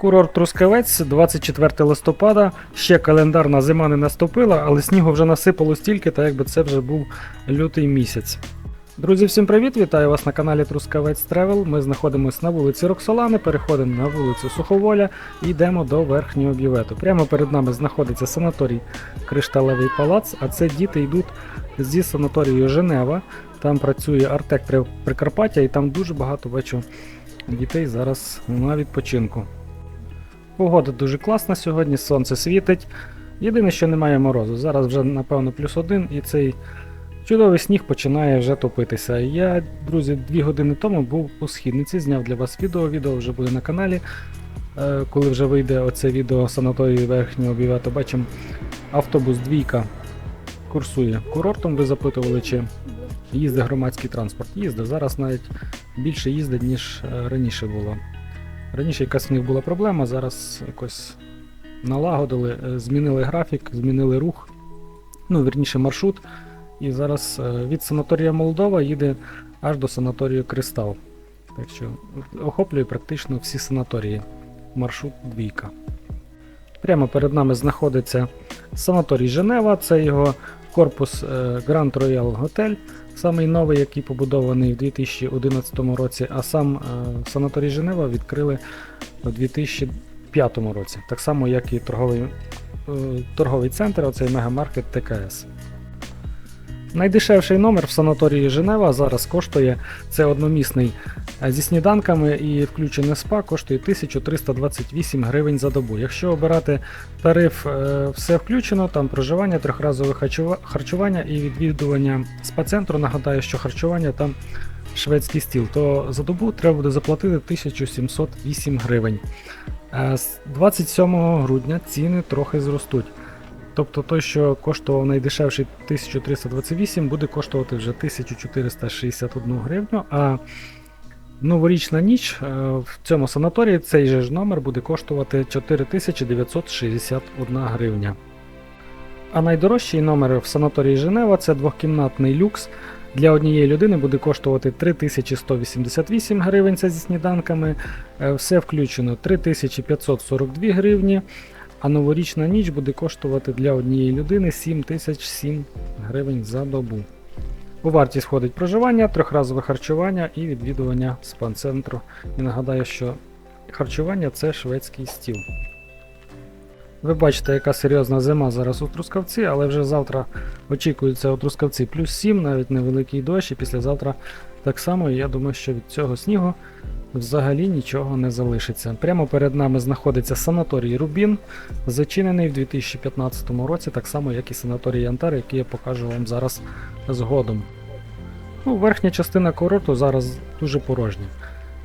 Курорт Трускавець, 24 листопада. Ще календарна зима не наступила, але снігу вже насипало стільки, та якби це вже був лютий місяць. Друзі, всім привіт! Вітаю вас на каналі Трускавець Тревел. Ми знаходимося на вулиці Роксолани, переходимо на вулицю Суховоля і йдемо до верхнього бювету. Прямо перед нами знаходиться санаторій Кришталевий палац, а це діти йдуть зі санаторію Женева. Там працює Артек Прикарпаття, і там дуже багато бачу дітей зараз на відпочинку. Погода дуже класна сьогодні, сонце світить. Єдине, що немає морозу. Зараз вже, напевно, плюс один, і цей чудовий сніг починає вже топитися. Я, друзі, дві години тому був у східниці, зняв для вас відео. Відео вже буде на каналі. Е, Коли вже вийде оце відео санаторії верхнього бівета, бачимо автобус двійка курсує курортом. Ви запитували, чи їздить громадський транспорт. Їздить. Зараз навіть більше їздить, ніж е, раніше було. Раніше якась в них була проблема, зараз якось налагодили, е, змінили графік, змінили рух, ну, вірніше маршрут. І зараз е, від санаторія Молдова їде аж до санаторію Кристал. Так що охоплює практично всі санаторії. Маршрут двійка. Прямо перед нами знаходиться санаторій Женева, це його корпус е, Grand Royal Hotel, самий новий, який побудований в 2011 році, а сам е, санаторій Женева відкрили у 2005 році, так само як і торговий, е, торговий центр, оцей мегамаркет ТКС. Найдешевший номер в санаторії Женева зараз коштує це одномісний е, зі сніданками і включене спа коштує 1328 гривень за добу. Якщо обирати тариф е, все включено, там проживання, трьохразове харчування і відвідування спа-центру, нагадаю, що харчування там шведський стіл, то за добу треба буде заплатити 1708 гривень. Е, З 27 грудня ціни трохи зростуть. Тобто той, що коштував найдешевший 1328, буде коштувати вже 1461 гривню, а новорічна ніч е, в цьому санаторії цей же ж номер буде коштувати 4961 гривня. А найдорожчий номер в санаторії Женева це двохкімнатний люкс. Для однієї людини буде коштувати 3188 гривень це зі сніданками. Е, Все включено 3542 гривні. А новорічна ніч буде коштувати для однієї людини 7007 гривень за добу. У вартість входить проживання, трьохразове харчування і відвідування спа-центру. І нагадаю, що харчування це шведський стіл. Ви бачите, яка серйозна зима зараз у Трускавці, але вже завтра очікується у Трускавці плюс 7, навіть невеликий дощ, і післязавтра так само. І я думаю, що від цього снігу взагалі нічого не залишиться. Прямо перед нами знаходиться санаторій Рубін, зачинений в 2015 році, так само як і санаторій Янтар, який я покажу вам зараз згодом. Ну, верхня частина курорту зараз дуже порожня.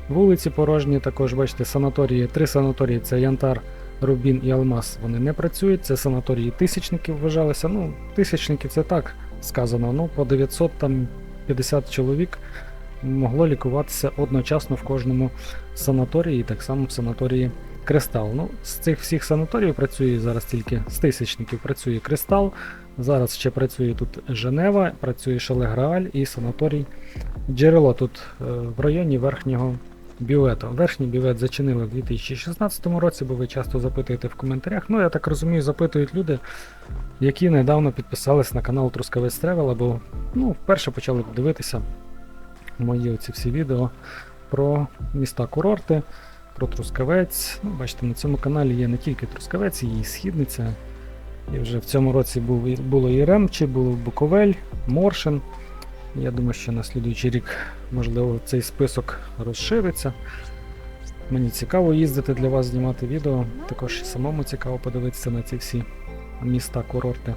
Вулиці порожні, також бачите, санаторії, три санаторії це Янтар, Рубін і Алмаз. Вони не працюють. Це санаторії тисячників вважалися. Ну, тисячники це так сказано. Ну, по 900 там 50 чоловік могло лікуватися одночасно в кожному санаторії, і так само в санаторії Кристал. Ну, з цих всіх санаторіїв працює зараз тільки з тисячників працює Кристал. Зараз ще працює тут Женева, працює Шелеграаль і санаторій Джерело тут е, в районі верхнього бювету. Верхній бювет зачинили в 2016 році, бо ви часто запитуєте в коментарях. Ну, я так розумію, запитують люди, які недавно підписались на канал Трускавець Тревел, або ну, вперше почали дивитися мої оці всі відео про міста курорти, про Трускавець. Ну, бачите, на цьому каналі є не тільки Трускавець, є і Східниця. І вже в цьому році був, було і Ремчі, було Буковель, Моршин. Я думаю, що на слідуючий рік, можливо, цей список розшириться. Мені цікаво їздити для вас, знімати відео. Також самому цікаво подивитися на ці всі міста, курорти.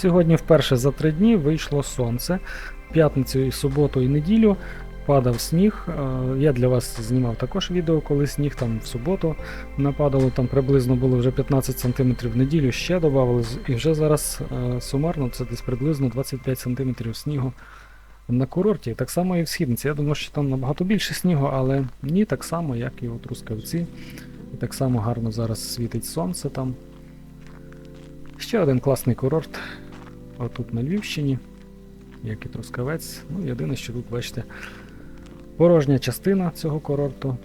Сьогодні вперше за три дні вийшло сонце. П'ятницю і суботу і неділю падав сніг. Е, Я для вас знімав також відео, коли сніг там в суботу нападало, там приблизно було вже 15 см в неділю, ще додавали, і вже зараз е, сумарно це десь приблизно 25 см снігу на курорті. Так само і в східниці. Я думаю, що там набагато більше снігу, але ні, так само, як і у Трускавці. І так само гарно зараз світить сонце там. Ще один класний курорт. Отут на Львівщині, як і Трускавець. Ну, єдине, що тут, бачите, порожня частина цього курорту.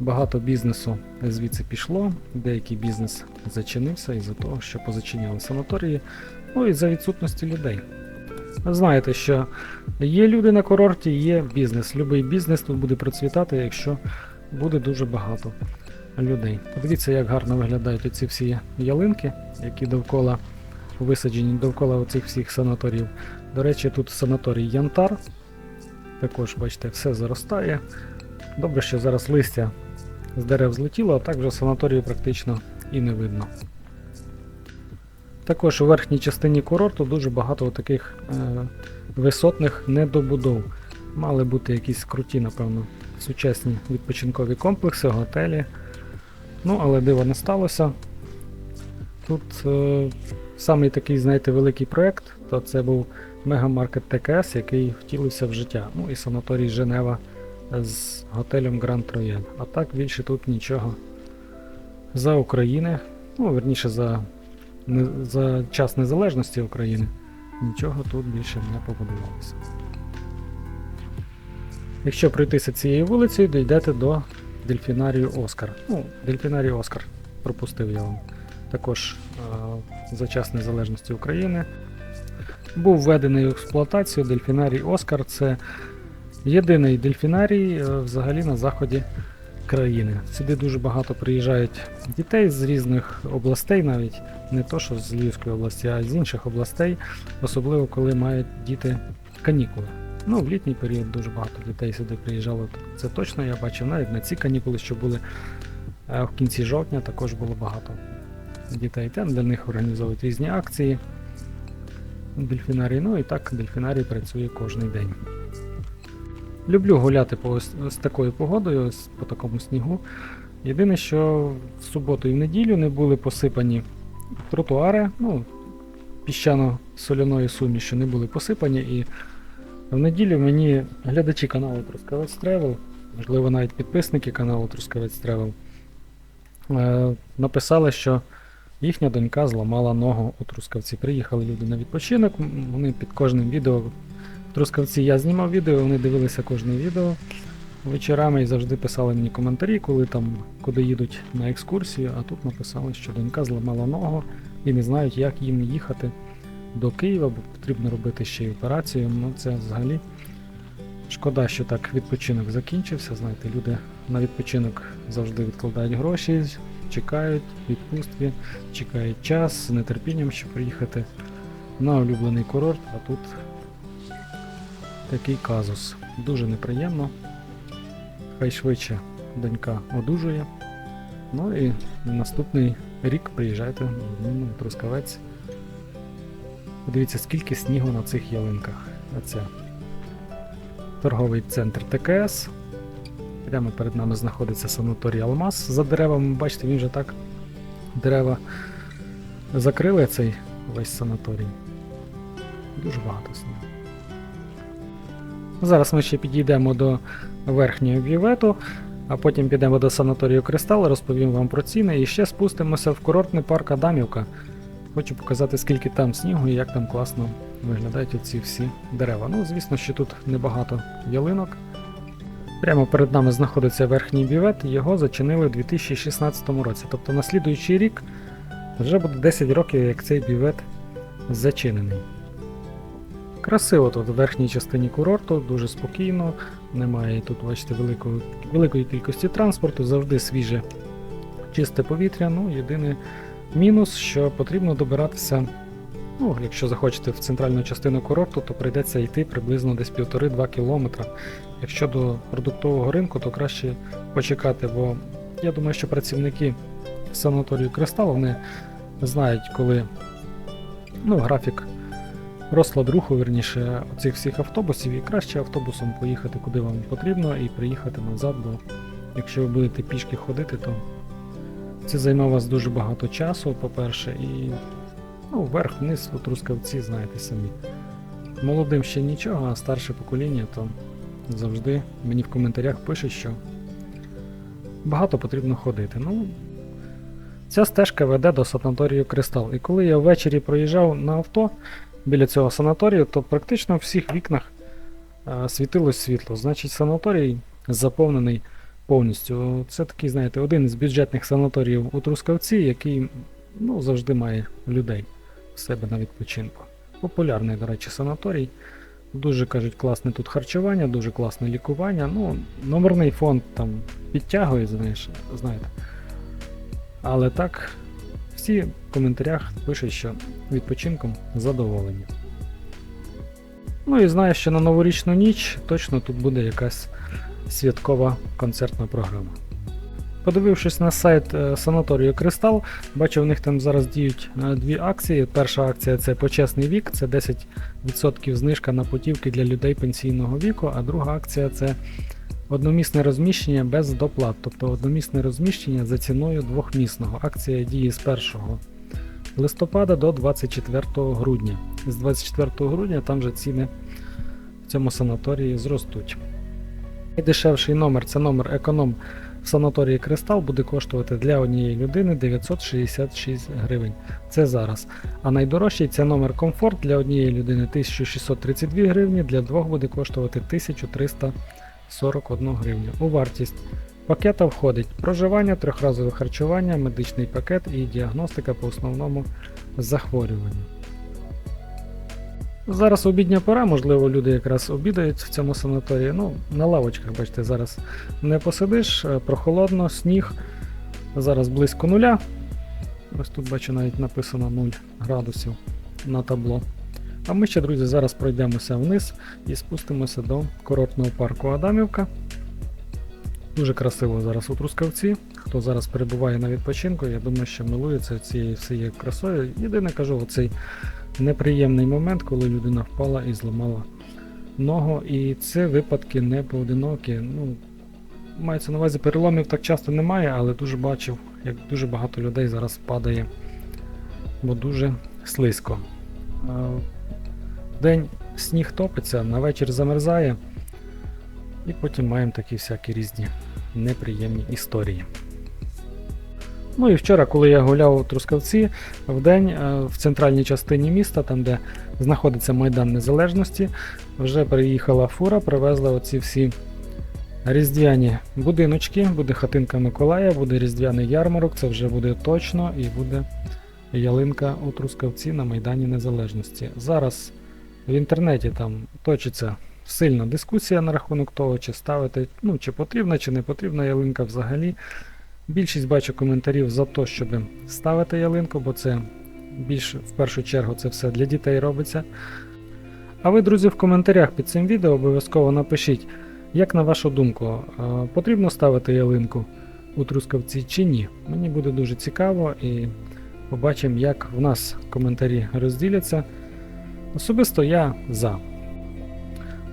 Багато бізнесу звідси пішло, деякий бізнес зачинився із-за того, що позачиняли санаторії, ну і за відсутності людей. Знаєте, що є люди на курорті, є бізнес. Любий бізнес тут буде процвітати, якщо буде дуже багато людей. Подивіться, як гарно виглядають оці всі ялинки, які довкола висаджені довкола оцих всіх санаторіїв. До речі, тут санаторій Янтар. Також, бачите, все заростає. Добре, що зараз листя з дерев злетіло, а так вже санаторію практично і не видно. Також у верхній частині курорту дуже багато таких е, висотних недобудов. Мали бути якісь круті, напевно, сучасні відпочинкові комплекси, готелі. Ну, але диво не сталося. Тут е, самий такий, знаєте, великий проєкт, то це був мегамаркет ТКС, який втілився в життя. Ну і санаторій Женева з готелем Гранд Рояль. А так більше тут нічого за України, ну, верніше за, не, за час незалежності України, нічого тут більше не побудувалося. Якщо пройтися цією вулицею, дійдете до дельфінарію Оскар. Ну, дельфінарію Оскар пропустив я вам. Також е, за час незалежності України. Був введений в експлуатацію дельфінарій Оскар. Це єдиний дельфінарій е, взагалі на заході країни. Сюди дуже багато приїжджають дітей з різних областей, навіть не то, що з Львівської області, а з інших областей, особливо коли мають діти канікули. Ну, в літній період дуже багато дітей сюди приїжджало. Це точно я бачив навіть на ці канікули, що були е, в кінці жовтня, також було багато дітей. Там для них організовують різні акції. Дельфінарій, ну і так дельфінарій працює кожен день. Люблю гуляти по ось, з такою погодою, ось по такому снігу. Єдине, що в суботу і в неділю не були посипані тротуари, ну, піщано-соляною сумішю не були посипані. І в неділю мені глядачі каналу Трускавець Тревел, можливо, навіть підписники каналу Трускавець Тревел, е, написали, що їхня донька зламала ногу у Трускавці. Приїхали люди на відпочинок, вони під кожним відео. В Трускавці я знімав відео, вони дивилися кожне відео вечорами і завжди писали мені коментарі, коли там куди їдуть на екскурсію, а тут написали, що донька зламала ногу і не знають, як їм їхати до Києва, бо потрібно робити ще й операцію. Ну це взагалі шкода, що так відпочинок закінчився. Знаєте, люди на відпочинок завжди відкладають гроші, чекають відпустки, чекають час з нетерпінням, щоб приїхати на улюблений курорт, а тут такий казус. Дуже неприємно. Хай швидше донька одужує. Ну і наступний рік приїжджайте ну, Трускавець. Подивіться, скільки снігу на цих ялинках. Оце торговий центр ТКС. Прямо перед нами знаходиться санаторій Алмаз за деревами. Бачите, він вже так дерева закрили цей весь санаторій. Дуже багато снігу. Зараз ми ще підійдемо до верхнього бювету, а потім підемо до санаторію Кристал, розповім вам про ціни і ще спустимося в курортний парк Адамівка. Хочу показати, скільки там снігу і як там класно виглядають оці всі дерева. Ну, звісно, що тут небагато ялинок. Прямо перед нами знаходиться верхній бювет, його зачинили у 2016 році. Тобто на слідуючий рік вже буде 10 років, як цей бювет зачинений. Красиво тут в верхній частині курорту, дуже спокійно, немає тут, бачите, великої, великої кількості транспорту, завжди свіже чисте повітря. Ну, єдиний мінус, що потрібно добиратися, ну, якщо захочете в центральну частину курорту, то прийдеться йти приблизно десь 1,5-2 кілометра. Якщо до продуктового ринку, то краще почекати, бо я думаю, що працівники санаторію Кристал вони знають, коли ну, графік розклад руху, верніше, оцих всіх автобусів, і краще автобусом поїхати куди вам потрібно і приїхати назад, бо якщо ви будете пішки ходити, то це займе вас дуже багато часу, по-перше, і ну, вверх-вниз, от рускавці, знаєте самі. Молодим ще нічого, а старше покоління, то завжди мені в коментарях пишуть, що багато потрібно ходити. Ну, ця стежка веде до санаторію Кристал. І коли я ввечері проїжджав на авто біля цього санаторію, то практично в всіх вікнах світилось світло. Значить, санаторій заповнений повністю. Це такий, знаєте, один із бюджетних санаторіїв у Трускавці, який ну, завжди має людей в себе на відпочинку. Популярний, до речі, санаторій. Дуже кажуть, класне тут харчування, дуже класне лікування. Ну, номерний фонд там підтягує, знаєш, знаєте. Але так, всі в коментарях пишуть, що відпочинком задоволені. Ну і знаю, що на новорічну ніч точно тут буде якась святкова концертна програма. Подивившись на сайт е, санаторію Кристал, бачу, в них там зараз діють е, дві акції. Перша акція це почесний вік, це 10% знижка на путівки для людей пенсійного віку, а друга акція це одномісне розміщення без доплат, тобто одномісне розміщення за ціною двохмісного. Акція діє з 1 листопада до 24 грудня. З 24 грудня там же ціни в цьому санаторії зростуть. Найдешевший номер це номер економ в санаторії Кристал буде коштувати для однієї людини 966 гривень. Це зараз. А найдорожчий це номер комфорт для однієї людини 1632 гривні, для двох буде коштувати 1341 гривню. У вартість пакета входить проживання, трьохразове харчування, медичний пакет і діагностика по основному захворюванню. Зараз обідня пора, можливо, люди якраз обідають в цьому санаторії. Ну, на лавочках, бачите, зараз не посидиш, е, прохолодно, сніг. Зараз близько нуля. Ось тут бачу навіть написано 0 градусів на табло. А ми ще, друзі, зараз пройдемося вниз і спустимося до курортного парку Адамівка. Дуже красиво зараз у Трускавці. Хто зараз перебуває на відпочинку, я думаю, що милується цією всією красою. Єдине кажу, оцей неприємний момент, коли людина впала і зламала ногу. І це випадки не поодинокі. Ну, мається на увазі переломів так часто немає, але дуже бачив, як дуже багато людей зараз падає, бо дуже слизько. А, Вдень сніг топиться, на вечір замерзає, і потім маємо такі всякі різні неприємні історії. Ну і вчора, коли я гуляв у Трускавці, в день е, в центральній частині міста, там де знаходиться Майдан Незалежності, вже приїхала фура, привезла оці всі різдвяні будиночки, буде хатинка Миколая, буде різдвяний ярмарок, це вже буде точно і буде ялинка у Трускавці на Майдані Незалежності. Зараз в інтернеті там точиться сильна дискусія на рахунок того, чи ставити, ну, чи потрібна, чи не потрібна ялинка взагалі. Більшість бачу коментарів за те, щоб ставити ялинку, бо це більш в першу чергу це все для дітей робиться. А ви, друзі, в коментарях під цим відео обов'язково напишіть, як на вашу думку, е, потрібно ставити ялинку у Трускавці чи ні. Мені буде дуже цікаво і побачимо, як в нас коментарі розділяться. Особисто я за.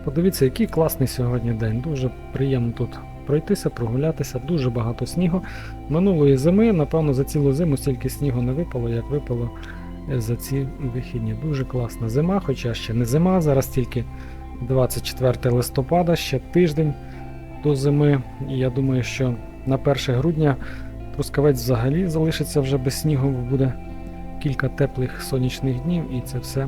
Подивіться, який класний сьогодні день. Дуже приємно тут пройтися, прогулятися, дуже багато снігу. Минулої зими, напевно, за цілу зиму стільки снігу не випало, як випало е, за ці вихідні. Дуже класна зима, хоча ще не зима, зараз тільки 24 листопада, ще тиждень до зими. І я думаю, що на 1 грудня Трускавець взагалі залишиться вже без снігу, буде кілька теплих сонячних днів і це все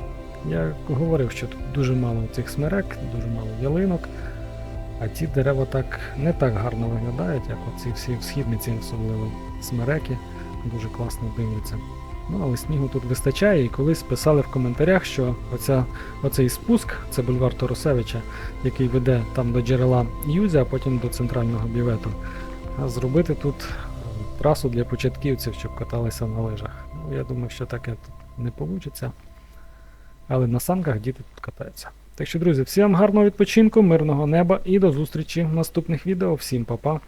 Я говорив, що тут дуже мало цих смерек, дуже мало ялинок, а ці дерева так не так гарно виглядають, як оці всі східниці, особливо смереки, дуже класно дивляться. Ну, але снігу тут вистачає, і колись писали в коментарях, що оця, оцей спуск, це бульвар Торосевича, який веде там до джерела Юзя, а потім до центрального бівету, а зробити тут е, трасу для початківців, щоб каталися на лижах. Ну, я думаю, що таке тут не вийде але на санках діти тут катаються. Так що, друзі, всім гарного відпочинку, мирного неба і до зустрічі в наступних відео. Всім па-па!